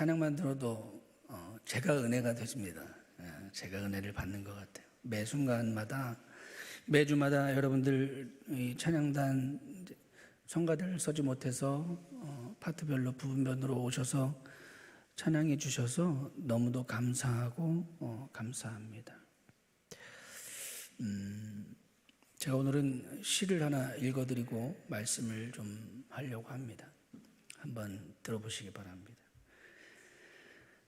찬양만 들어도 어, 제가 은혜가 되십니다. 예, 제가 은혜를 받는 것 같아요. 매 순간마다 매주마다 여러분들 이 찬양단 성가대를 서지 못해서 어, 파트별로 부분별로 오셔서 찬양해 주셔서 너무도 감사하고 어, 감사합니다. 음, 제가 오늘은 시를 하나 읽어드리고 말씀을 좀 하려고 합니다. 한번 들어보시기 바랍니다.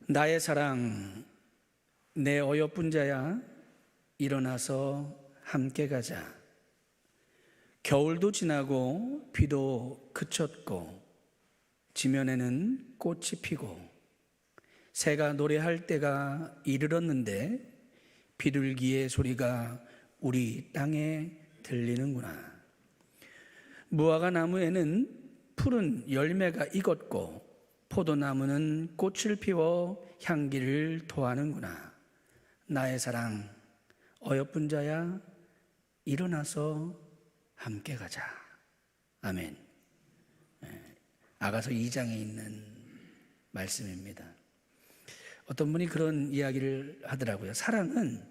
나의 사랑, 내 어여쁜 자야, 일어나서 함께 가자. 겨울도 지나고 비도 그쳤고 지면에는 꽃이 피고 새가 노래할 때가 이르렀는데 비둘기의 소리가 우리 땅에 들리는구나. 무화과 나무에는 푸른 열매가 익었고 포도나무는 꽃을 피워 향기를 토하는구나. 나의 사랑, 어여쁜 자야, 일어나서 함께 가자. 아멘. 예, 아가서 2장에 있는 말씀입니다. 어떤 분이 그런 이야기를 하더라고요. 사랑은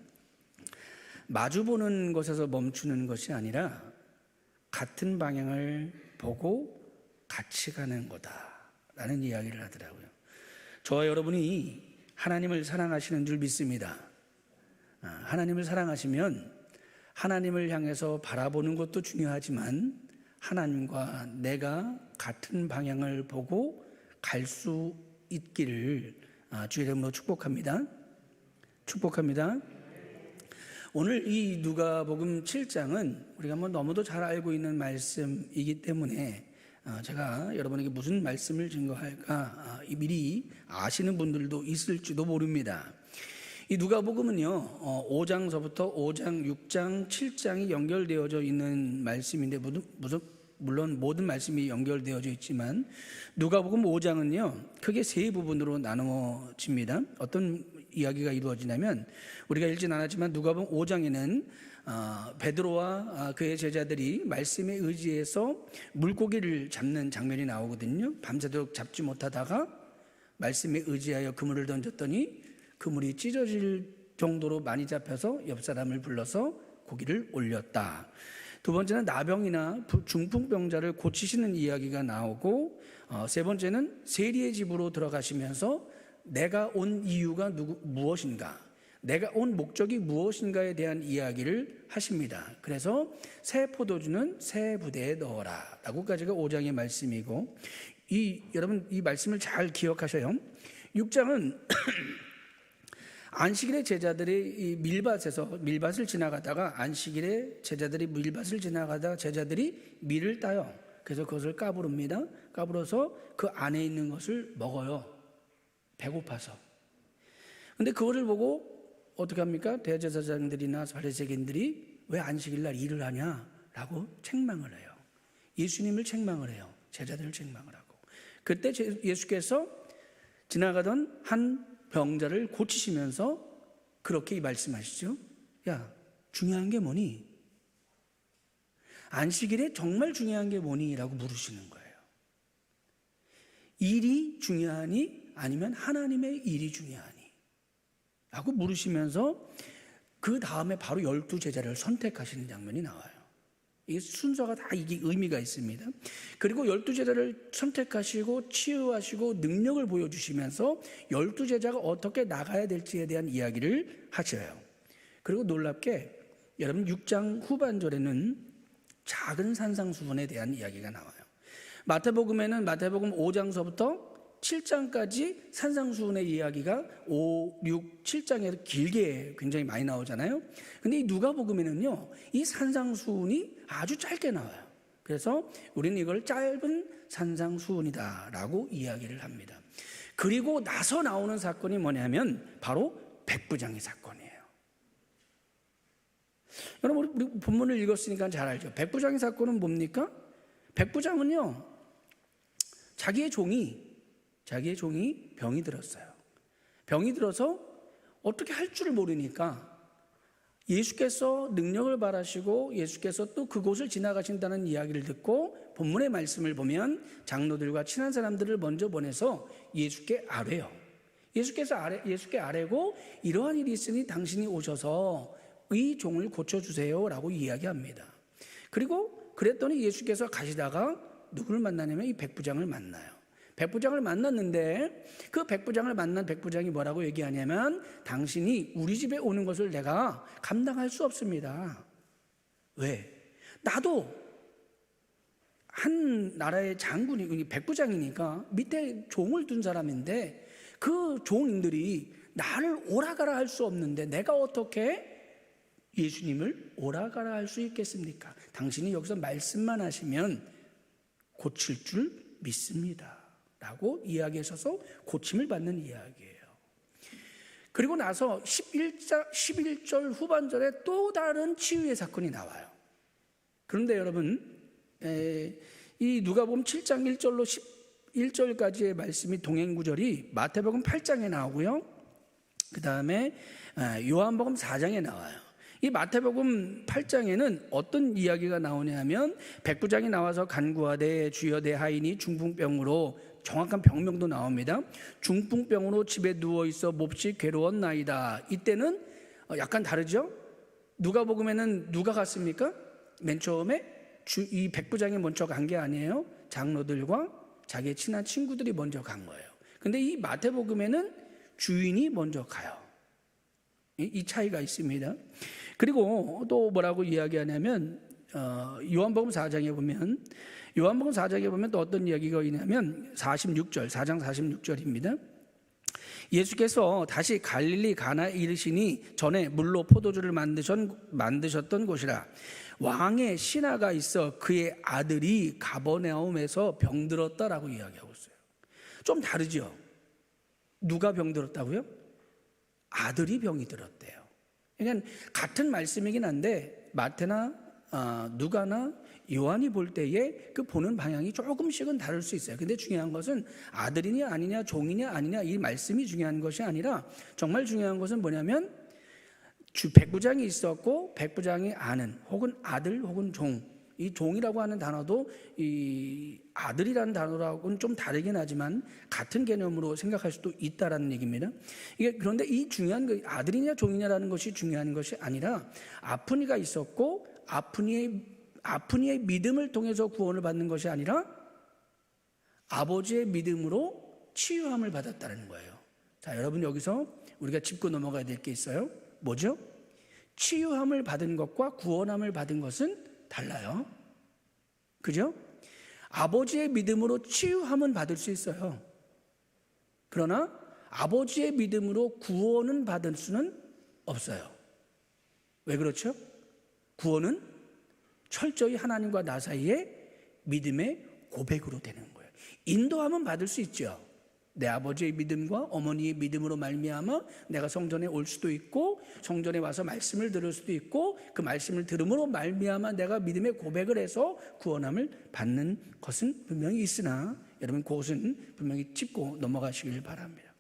마주보는 것에서 멈추는 것이 아니라 같은 방향을 보고 같이 가는 거다 라는 이야기를 하더라고요. 저와 여러분이 하나님을 사랑하시는 줄 믿습니다. 아, 하나님을 사랑하시면 하나님을 향해서 바라보는 것도 중요하지만 하나님과 내가 같은 방향을 보고 갈 수 있기를 아, 주의 이름으로 축복합니다. 축복합니다. 오늘 이 누가복음 7장은 우리가 뭐 너무도 잘 알고 있는 말씀이기 때문에 어, 제가 여러분에게 무슨 말씀을 증거할까 아, 미리 아시는 분들도 있을지도 모릅니다. 이 누가복음은요 5장서부터 5장, 6장, 7장이 연결되어져 있는 말씀인데 무슨 물론 모든 말씀이 연결되어져 있지만 누가복음 5장은요 크게 세 부분으로 나누어집니다. 어떤 이야기가 이루어지냐면 우리가 읽진 않았지만 누가복음 5장에는 어, 베드로와 그의 제자들이 말씀에 의지해서 물고기를 잡는 장면이 나오거든요. 밤새도록 잡지 못하다가 말씀에 의지하여 그물을 던졌더니 그물이 찢어질 정도로 많이 잡혀서 옆 사람을 불러서 고기를 올렸다. 두 번째는 나병이나 중풍병자를 고치시는 이야기가 나오고 어, 세 번째는 세리의 집으로 들어가시면서 내가 온 이유가 누구, 무엇인가 내가 온 목적이 무엇인가에 대한 이야기를 하십니다. 그래서 새 포도주는 새 부대에 넣어라 라고까지가 5장의 말씀이고 이 여러분 이 말씀을 잘 기억하셔요. 6장은 안식일에 제자들이 밀밭에서 밀밭을 지나가다가 안식일에 제자들이 밀밭을 지나가다가 제자들이 밀을 따요. 그래서 그것을 까부릅니다. 까불어서 그 안에 있는 것을 먹어요. 배고파서. 근데 그거를 보고 어떻게 합니까? 대제사장들이나 바리새인들이 왜 안식일 날 일을 하냐라고 책망을 해요. 예수님을 책망을 해요. 제자들을 책망을 하고. 그때 예수께서 지나가던 한 병자를 고치시면서 그렇게 말씀하시죠. 야, 중요한 게 뭐니? 안식일에 정말 중요한 게 뭐니? 라고 물으시는 거예요. 일이 중요하니? 아니면 하나님의 일이 중요하니? 라고 물으시면서 그 다음에 바로 열두 제자를 선택하시는 장면이 나와요. 이 순서가 다 이게 의미가 있습니다. 그리고 열두 제자를 선택하시고 치유하시고 능력을 보여주시면서 열두 제자가 어떻게 나가야 될지에 대한 이야기를 하셔요. 그리고 놀랍게 여러분 6장 후반절에는 작은 산상수훈에 대한 이야기가 나와요. 마태복음에는 마태복음 5장서부터 7장까지 산상수훈의 이야기가 5, 6, 7장에서 길게 굉장히 많이 나오잖아요. 근데 이 누가복음에는요, 이 산상수훈이 아주 짧게 나와요. 그래서 우리는 이걸 짧은 산상수훈이다라고 이야기를 합니다. 그리고 나서 나오는 사건이 뭐냐면 바로 백부장의 사건이에요. 여러분 우리 본문을 읽었으니까 잘 알죠. 백부장의 사건은 뭡니까? 백부장은요 자기의 종이 자기의 종이 병이 들었어요. 병이 들어서 어떻게 할 줄을 모르니까 예수께서 능력을 바라시고 예수께서 또 그곳을 지나가신다는 이야기를 듣고 본문의 말씀을 보면 장로들과 친한 사람들을 먼저 보내서 예수께 아뢰요. 예수께서 아뢰, 예수께 아뢰고 이러한 일이 있으니 당신이 오셔서 이 종을 고쳐 주세요라고 이야기합니다. 그리고 그랬더니 예수께서 가시다가 누구를 만나냐면 이 백부장을 만나요. 백부장을 만났는데 그 백부장을 만난 백부장이 뭐라고 얘기하냐면 당신이 우리 집에 오는 것을 내가 감당할 수 없습니다. 왜? 나도 한 나라의 장군이 백부장이니까 밑에 종을 둔 사람인데 그 종들이 나를 오라가라 할 수 없는데 내가 어떻게 예수님을 오라가라 할 수 있겠습니까? 당신이 여기서 말씀만 하시면 고칠 줄 믿습니다. 라고 이야기하셔서 고침을 받는 이야기예요. 그리고 나서 11절, 11절 후반절에 또 다른 치유의 사건이 나와요. 그런데 여러분, 에, 이 누가복음 7장 1절로 11절까지의 말씀이 동행 구절이 마태복음 8장에 나오고요. 그 다음에 요한복음 4장에 나와요. 이 마태복음 8장에는 어떤 이야기가 나오냐면 백부장이 나와서 간구하되 주여 내 하인이 중풍병으로 정확한 병명도 나옵니다. 중풍병으로 집에 누워 있어 몹시 괴로웠나이다. 이때는 어, 약간 다르죠? 누가복음에는 누가 갔습니까? 맨 처음에 주, 이 백부장이 먼저 간 게 아니에요. 장로들과 자기의 친한 친구들이 먼저 간 거예요. 근데 이 마태복음에는 주인이 먼저 가요. 이, 이 차이가 있습니다. 그리고 또 뭐라고 이야기하냐면 어, 요한복음 4장에 보면 요한복음 4장에 보면 또 어떤 이야기가 있냐면 46절 4장 46절입니다. 예수께서 다시 갈릴리 가나에 이르시니 전에 물로 포도주를 만드셨던 곳이라 왕의 신하가 있어 그의 아들이 가버나움에서 병들었다라고 이야기하고 있어요. 좀 다르죠. 누가 병들었다고요? 아들이 병이 들었대요. 그러니까 같은 말씀이긴 한데 마태나 어, 누가나 요한이 볼 때에 그 보는 방향이 조금씩은 다를 수 있어요. 근데 중요한 것은 아들이냐 아니냐 종이냐 아니냐 이 말씀이 중요한 것이 아니라 정말 중요한 것은 뭐냐면 주 백부장이 있었고 백부장이 아는 혹은 아들 혹은 종. 이 종이라고 하는 단어도 이 아들이라는 단어라고는 좀 다르긴 하지만 같은 개념으로 생각할 수도 있다라는 얘기입니다. 이게 그런데 이 중요한 그 아들이냐 종이냐라는 것이 중요한 것이 아니라 아픈 이가 있었고 아픈 이의 아픈 이의 믿음을 통해서 구원을 받는 것이 아니라 아버지의 믿음으로 치유함을 받았다는 거예요. 자, 여러분 여기서 우리가 짚고 넘어가야 될 게 있어요. 뭐죠? 치유함을 받은 것과 구원함을 받은 것은 달라요. 그죠? 아버지의 믿음으로 치유함은 받을 수 있어요. 그러나 아버지의 믿음으로 구원은 받을 수는 없어요. 왜 그렇죠? 구원은 철저히 하나님과 나 사이의 믿음의 고백으로 되는 거예요. 인도함은 받을 수 있죠. 내 아버지의 믿음과 어머니의 믿음으로 말미암아 내가 성전에 올 수도 있고 성전에 와서 말씀을 들을 수도 있고 그 말씀을 들음으로 말미암아 내가 믿음의 고백을 해서 구원함을 받는 것은 분명히 있으나 여러분 그것은 분명히 짚고 넘어가시길 바랍니다.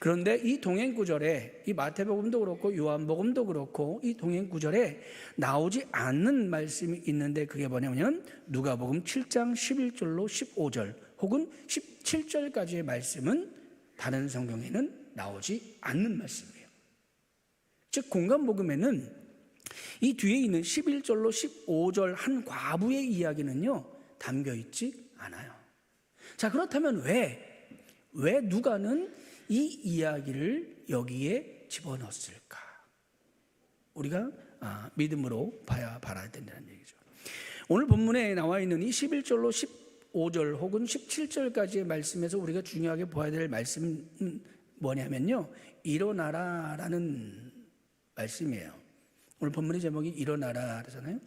그런데 이 동행 구절에 이 마태복음도 그렇고 요한복음도 그렇고 이 동행 구절에 나오지 않는 말씀이 있는데 그게 뭐냐면 누가복음 7장 11절로 15절 혹은 17절까지의 말씀은 다른 성경에는 나오지 않는 말씀이에요. 즉 공간 복음에는 이 뒤에 있는 11절로 15절 한 과부의 이야기는요 담겨 있지 않아요. 자 그렇다면 왜 왜 누가는 이 이야기를 여기에 집어넣었을까? 우리가 아, 믿음으로 봐야 바라야 된다는 얘기죠. 오늘 본문에 나와 있는 이 11절로 5절 혹은 17절까지의 말씀에서 우리가 중요하게 보아야 될 말씀은 뭐냐면요. 일어나라라는 말씀이에요. 오늘 본문의 제목이 일어나라잖아요.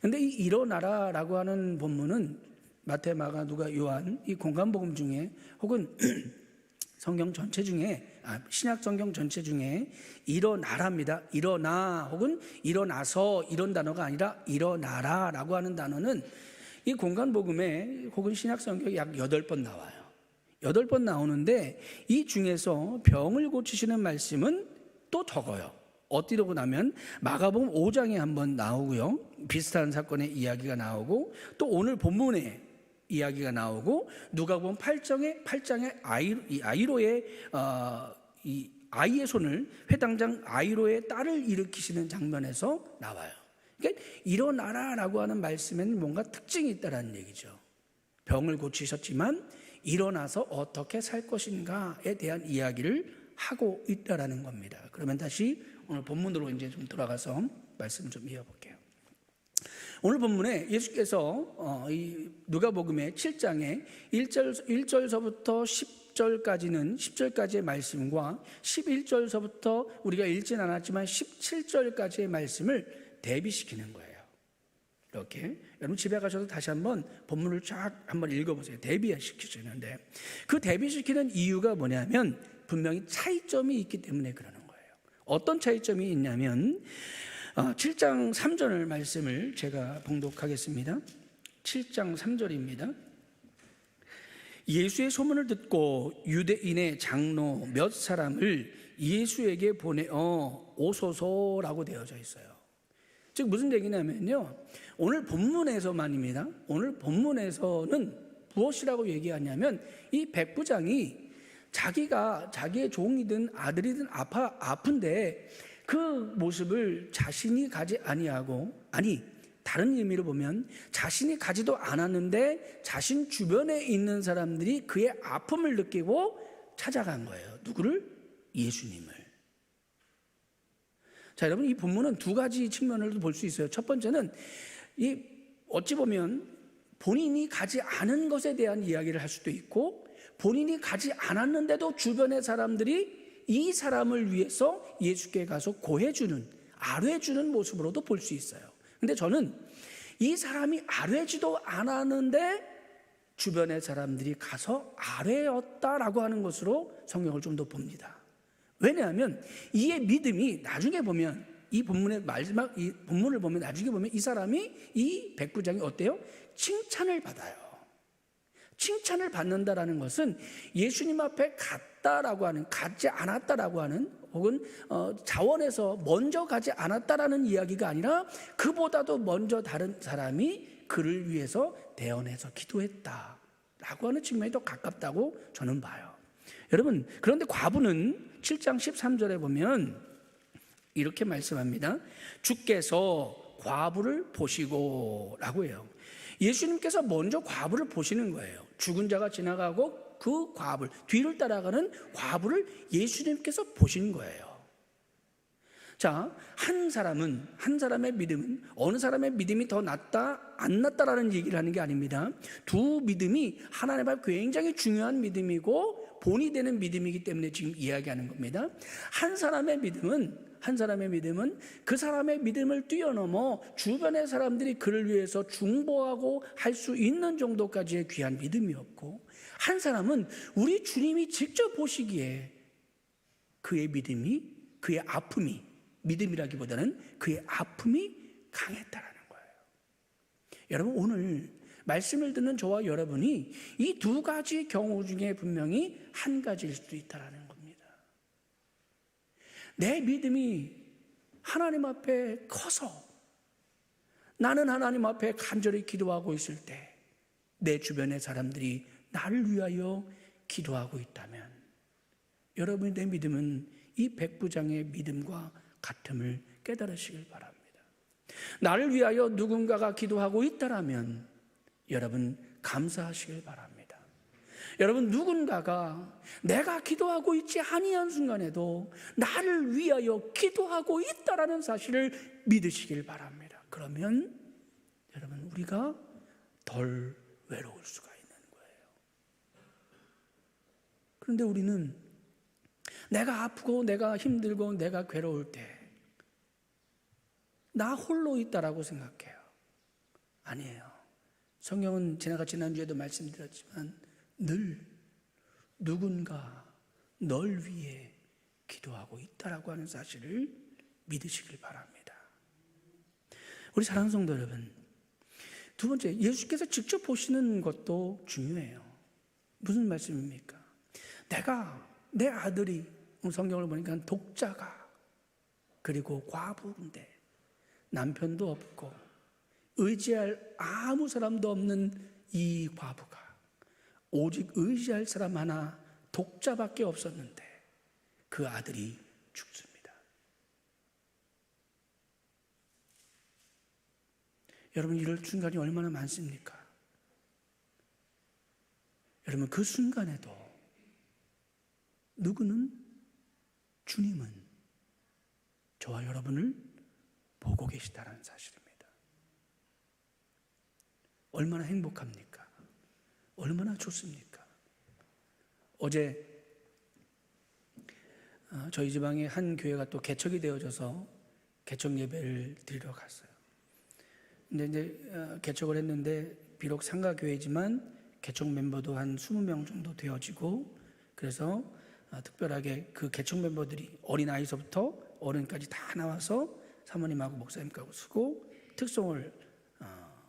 근데 이 일어나라라고 하는 본문은 마태, 마가, 누가, 요한 이 공간복음 중에 혹은 성경 전체 중에 아, 신약 성경 전체 중에 일어나랍니다. 일어나 혹은 일어나서 이런 단어가 아니라 일어나라라고 하는 단어는 이 공간 복음에 혹은 신약 성경에 약 8번 나와요. 8번 나오는데 이 중에서 병을 고치시는 말씀은 또 적어요. 어디로고 나면 마가복음 5장에 한번 나오고요. 비슷한 사건의 이야기가 나오고 또 오늘 본문에 이야기가 나오고 누가복음 8장에 8장에 아이 이 아이로의 어, 이 아이의 손을 회당장 아이로의 딸을 일으키시는 장면에서 나와요. 그러니까 일어나라라고 하는 말씀에는 뭔가 특징이 있다라는 얘기죠. 병을 고치셨지만 일어나서 어떻게 살 것인가에 대한 이야기를 하고 있다라는 겁니다. 그러면 다시 오늘 본문으로 이제 좀 돌아가서 말씀 좀 이어볼게요. 오늘 본문에 예수께서 어, 이 누가복음의 7장에 1절 1절서부터 10절까지는 10절까지의 말씀과 11절서부터 우리가 읽진 않았지만 17절까지의 말씀을 대비시키는 거예요. 이렇게 여러분 집에 가셔서 다시 한번 본문을 쫙 한번 읽어보세요. 대비시키시는데 그 대비시키는 이유가 뭐냐면 분명히 차이점이 있기 때문에 그러는 거예요. 어떤 차이점이 있냐면 7장 3절 말씀을 제가 봉독하겠습니다. 7장 3절입니다. 예수의 소문을 듣고 유대인의 장로 몇 사람을 예수에게 보내어 오소서라고 되어져 있어요. 즉 무슨 얘기냐면요. 오늘 본문에서만입니다. 오늘 본문에서는 무엇이라고 얘기하냐면 이 백부장이 자기가 자기의 종이든 아들이든 아파 아픈데 그 모습을 자신이 가지 아니하고 아니 다른 의미로 보면 자신이 가지도 않았는데 자신 주변에 있는 사람들이 그의 아픔을 느끼고 찾아간 거예요. 누구를? 예수님을. 자, 여러분 이 본문은 두 가지 측면을 볼수 있어요. 첫 번째는 이 어찌 보면 본인이 가지 않은 것에 대한 이야기를 할 수도 있고 본인이 가지 않았는데도 주변의 사람들이 이 사람을 위해서 예수께 가서 고해주는 아뢰주는 모습으로도 볼 수 있어요. 근데 저는 이 사람이 아뢰지도 않았는데 주변의 사람들이 가서 아뢰었다라고 하는 것으로 성경을 좀 더 봅니다. 왜냐하면 이의 믿음이 나중에 보면 이 본문의 마지막 이 본문을 보면 나중에 보면 이 사람이 이 백부장이 어때요? 칭찬을 받아요. 칭찬을 받는다라는 것은 예수님 앞에 갔다라고 하는 가지 않았다라고 하는 혹은 어, 자원에서 먼저 가지 않았다라는 이야기가 아니라 그보다도 먼저 다른 사람이 그를 위해서 대언해서 기도했다라고 하는 측면이 더 가깝다고 저는 봐요. 여러분 그런데 과부는 7장 13절에 보면 이렇게 말씀합니다. 주께서 과부를 보시고라고 해요. 예수님께서 먼저 과부를 보시는 거예요. 죽은 자가 지나가고 그 과부를 뒤를 따라가는 과부를 예수님께서 보신 거예요. 자, 한 사람은 한 사람의 믿음은 어느 사람의 믿음이 더 낫다 안 낫다라는 얘기를 하는 게 아닙니다. 두 믿음이 하나님 앞 굉장히 중요한 믿음이고 본이 되는 믿음이기 때문에 지금 이야기하는 겁니다. 한 사람의 믿음은 한 사람의 믿음은 그 사람의 믿음을 뛰어넘어 주변의 사람들이 그를 위해서 중보하고 할 수 있는 정도까지의 귀한 믿음이었고 한 사람은 우리 주님이 직접 보시기에 그의 믿음이 그의 아픔이 믿음이라기보다는 그의 아픔이 강했다라는 거예요. 여러분 오늘 말씀을 듣는 저와 여러분이 이 두 가지 경우 중에 분명히 한 가지일 수도 있다라는. 내 믿음이 하나님 앞에 커서 나는 하나님 앞에 간절히 기도하고 있을 때 내 주변의 사람들이 나를 위하여 기도하고 있다면 여러분의 내 믿음은 이 백부장의 믿음과 같음을 깨달으시길 바랍니다. 나를 위하여 누군가가 기도하고 있다라면 여러분 감사하시길 바랍니다. 여러분 누군가가 내가 기도하고 있지 아니한 순간에도 나를 위하여 기도하고 있다라는 사실을 믿으시길 바랍니다. 그러면 여러분 우리가 덜 외로울 수가 있는 거예요. 그런데 우리는 내가 아프고 내가 힘들고 내가 괴로울 때 나 홀로 있다라고 생각해요. 아니에요. 성경은 지나가 지난주에도 말씀드렸지만 늘 누군가 널 위해 기도하고 있다라고 하는 사실을 믿으시길 바랍니다. 우리 사랑하는 성도 여러분, 두 번째 예수께서 직접 보시는 것도 중요해요. 무슨 말씀입니까? 내가 내 아들이 성경을 보니까 독자가 그리고 과부인데 남편도 없고 의지할 아무 사람도 없는 이 과부가 오직 의지할 사람 하나 독자밖에 없었는데 그 아들이 죽습니다. 여러분 이럴 순간이 얼마나 많습니까? 여러분 그 순간에도 누구는 주님은 저와 여러분을 보고 계시다는 사실입니다. 얼마나 행복합니까? 얼마나 좋습니까? 어제 어, 저희 지방에 한 교회가 또 개척이 되어져서 개척 예배를 드리러 갔어요. 근데 이제 어, 개척을 했는데 비록 상가 교회지만 개척 멤버도 한 20명 정도 되어지고 그래서 어, 특별하게 그 개척 멤버들이 어린 아이서부터 어른까지 다 나와서 사모님하고 목사님하고 쓰고 특송을 어,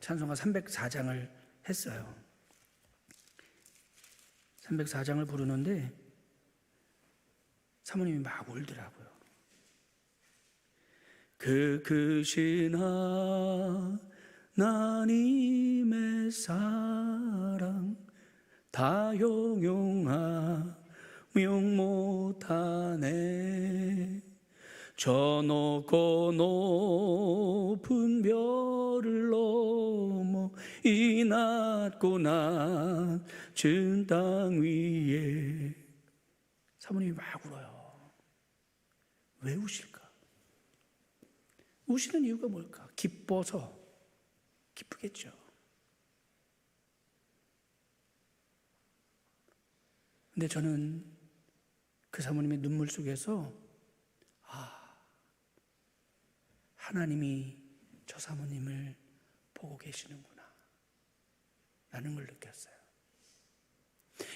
찬송가 304장을 했어요. 304장을 부르는데 사모님이 막 울더라고요. 그 크신 하나님의 사랑 다 용용하며 못하네 저 높고 높은 넘어 이 낮고 낮은 땅 위에 사모님이 막 울어요 왜 우실까? 우시는 이유가 뭘까? 기뻐서 기쁘겠죠. 근데 저는 그 사모님의 눈물 속에서 아 하나님이 저 사모님을 보고 계시는구나 라는 걸 느꼈어요.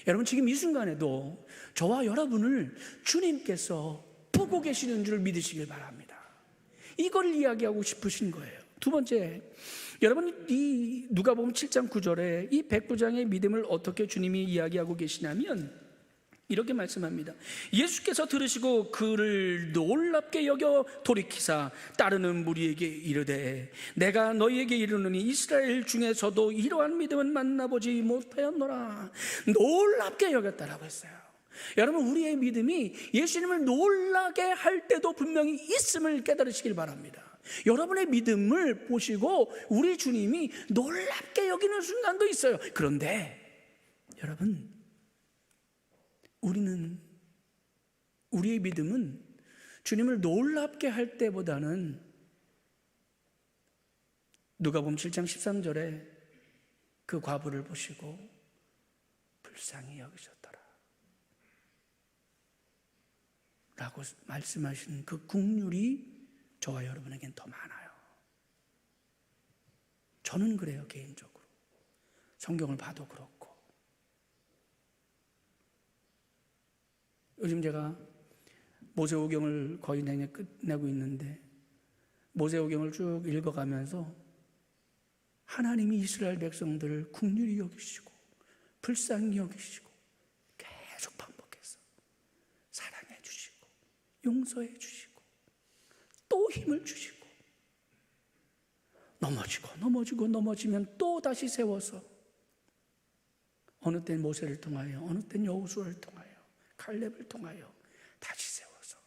여러분 지금 이 순간에도 저와 여러분을 주님께서 보고 계시는 줄 믿으시길 바랍니다. 이걸 이야기하고 싶으신 거예요. 두 번째, 여러분 이 누가복음 7장 9절에 이 백부장의 믿음을 어떻게 주님이 이야기하고 계시냐면 이렇게 말씀합니다. 예수께서 들으시고 그를 놀랍게 여겨 돌이키사 따르는 무리에게 이르되 내가 너희에게 이르노니 이스라엘 중에서도 이러한 믿음은 만나보지 못하였노라 놀랍게 여겼다라고 했어요. 여러분 우리의 믿음이 예수님을 놀라게 할 때도 분명히 있음을 깨달으시길 바랍니다. 여러분의 믿음을 보시고 우리 주님이 놀랍게 여기는 순간도 있어요. 그런데 여러분 우리는 우리의 믿음은 주님을 놀랍게 할 때보다는 누가복음 7장 13절에 그 과부를 보시고 불쌍히 여기셨더라. 라고 말씀하신 그 국률이 저와 여러분에겐 더 많아요. 저는 그래요, 개인적으로. 성경을 봐도 그렇고. 요즘 제가 모세오경을 거의 내내 끝내고 있는데 모세오경을 쭉 읽어가면서 하나님이 이스라엘 백성들을 국률이 여기시고 불쌍히 여기시고 계속 반복해서 사랑해 주시고 용서해 주시고 또 힘을 주시고 넘어지고 넘어지고 넘어지면 또 다시 세워서 어느 땐 모세를 통하여 어느 땐 여호수아를 통하여 칼렙을 통하여 다시 세워서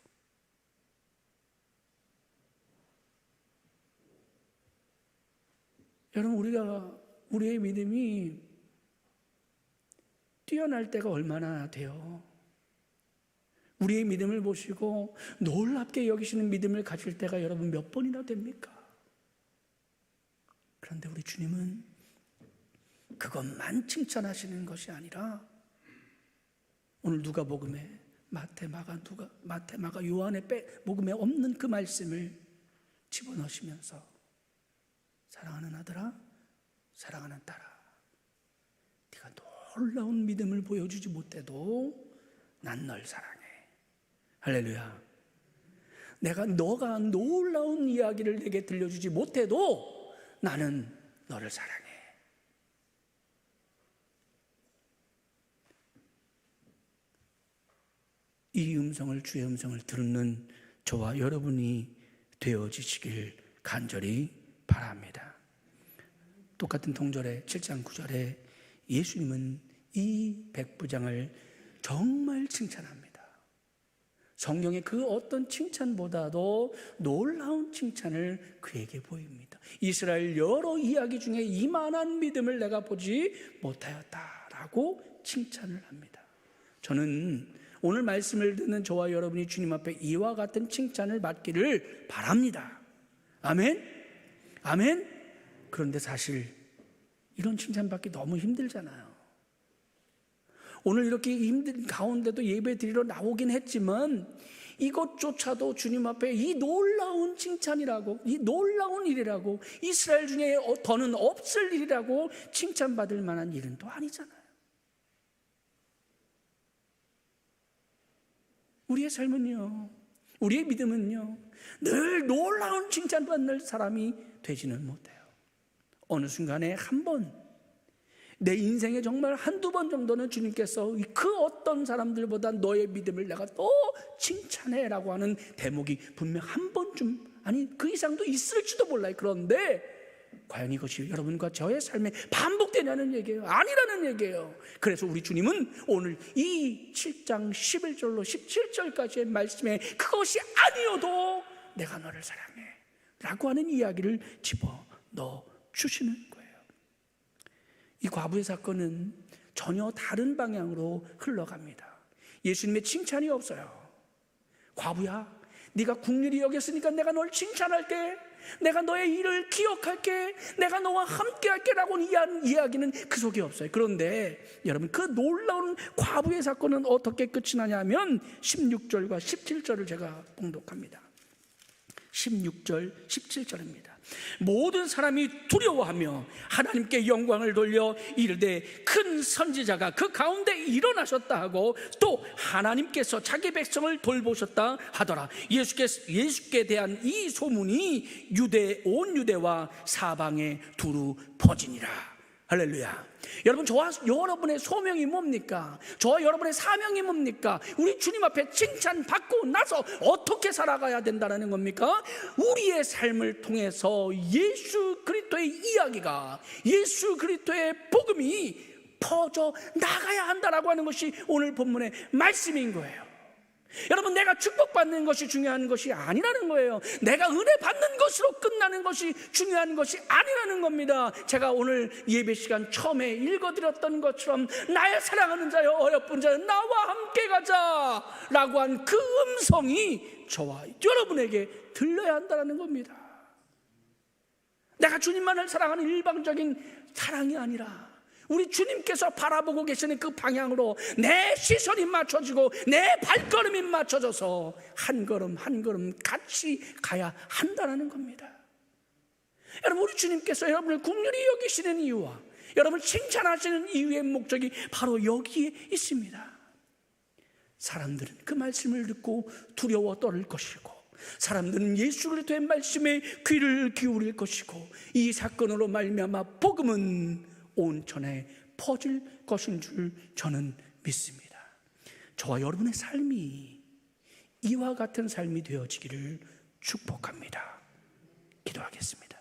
여러분 우리가 우리의 믿음이 뛰어날 때가 얼마나 돼요? 우리의 믿음을 보시고 놀랍게 여기시는 믿음을 가질 때가 여러분 몇 번이나 됩니까? 그런데 우리 주님은 그것만 칭찬하시는 것이 아니라 오늘 누가복음에 마태 마가 누가 마태 마가 요한의 빼 복음에 없는 그 말씀을 집어넣으시면서 사랑하는 아들아 사랑하는 딸아 네가 놀라운 믿음을 보여주지 못해도 난 널 사랑해. 할렐루야. 내가 너가 놀라운 이야기를 내게 들려주지 못해도 나는 너를 사랑해 이 음성을 주의 음성을 듣는 저와 여러분이 되어지시길 간절히 바랍니다. 똑같은 동절의 7장 9절에 예수님은 이 백부장을 정말 칭찬합니다. 성경의 그 어떤 칭찬보다도 놀라운 칭찬을 그에게 보입니다. 이스라엘 여러 이야기 중에 이만한 믿음을 내가 보지 못하였다라고 칭찬을 합니다. 저는 오늘 말씀을 듣는 저와 여러분이 주님 앞에 이와 같은 칭찬을 받기를 바랍니다. 아멘? 아멘? 그런데 사실 이런 칭찬받기 너무 힘들잖아요. 오늘 이렇게 힘든 가운데도 예배 드리러 나오긴 했지만 이것조차도 주님 앞에 이 놀라운 칭찬이라고, 이 놀라운 일이라고, 이스라엘 중에 어, 더는 없을 일이라고 칭찬받을 만한 일은 또 아니잖아요. 우리의 삶은요, 우리의 믿음은요, 늘 놀라운 칭찬받는 사람이 되지는 못해요. 어느 순간에 한 번, 내 인생에 정말 한두 번 정도는 주님께서 그 어떤 사람들보다 너의 믿음을 내가 더 칭찬해 라고 하는 대목이 분명 한 번쯤, 아니 그 이상도 있을지도 몰라요. 그런데 과연 이것이 여러분과 저의 삶에 반복되냐는 얘기예요. 아니라는 얘기예요. 그래서 우리 주님은 오늘 이 7장 11절로 17절까지의 말씀에 그것이 아니어도 내가 너를 사랑해. 라고 하는 이야기를 집어 넣어 주시는 거예요. 이 과부의 사건은 전혀 다른 방향으로 흘러갑니다. 예수님의 칭찬이 없어요. 과부야, 네가 국률이 여겼으니까 내가 널 칭찬할게. 내가 너의 일을 기억할게. 내가 너와 함께 할게라고 이야기는 그 속에 없어요. 그런데 여러분 그 놀라운 과부의 사건은 어떻게 끝이 나냐면 16절과 17절을 제가 봉독합니다. 16절, 17절입니다. 모든 사람이 두려워하며 하나님께 영광을 돌려 이르되 큰 선지자가 그 가운데 일어나셨다 하고 또 하나님께서 자기 백성을 돌보셨다 하더라. 예수께 예수께 대한 이 소문이 유대 온 유대와 사방에 두루 퍼지니라. 할렐루야. 여러분 저와 여러분의 소명이 뭡니까? 저와 여러분의 사명이 뭡니까? 우리 주님 앞에 칭찬 받고 나서 어떻게 살아가야 된다는 겁니까? 우리의 삶을 통해서 예수 그리스도의 이야기가 예수 그리스도의 복음이 퍼져 나가야 한다라고 하는 것이 오늘 본문의 말씀인 거예요. 여러분, 내가 축복받는 것이 중요한 것이 아니라는 거예요. 내가 은혜 받는 것으로 끝나는 것이 중요한 것이 아니라는 겁니다. 제가 오늘 예배 시간 처음에 읽어드렸던 것처럼 나의 사랑하는 자여 어여쁜 자여 나와 함께 가자 라고 한 그 음성이 저와 여러분에게 들려야 한다는 겁니다. 내가 주님만을 사랑하는 일방적인 사랑이 아니라 우리 주님께서 바라보고 계시는 그 방향으로 내 시선이 맞춰지고 내 발걸음이 맞춰져서 한 걸음 한 걸음 같이 가야 한다는 겁니다. 여러분 우리 주님께서 여러분을 국률이 여기시는 이유와 여러분 칭찬하시는 이유의 목적이 바로 여기에 있습니다. 사람들은 그 말씀을 듣고 두려워 떨을 것이고 사람들은 예수 그리스도의 말씀에 귀를 기울일 것이고 이 사건으로 말미암아 복음은 온천에 퍼질 것인 줄 저는 믿습니다. 저와 여러분의 삶이 이와 같은 삶이 되어지기를 축복합니다. 기도하겠습니다.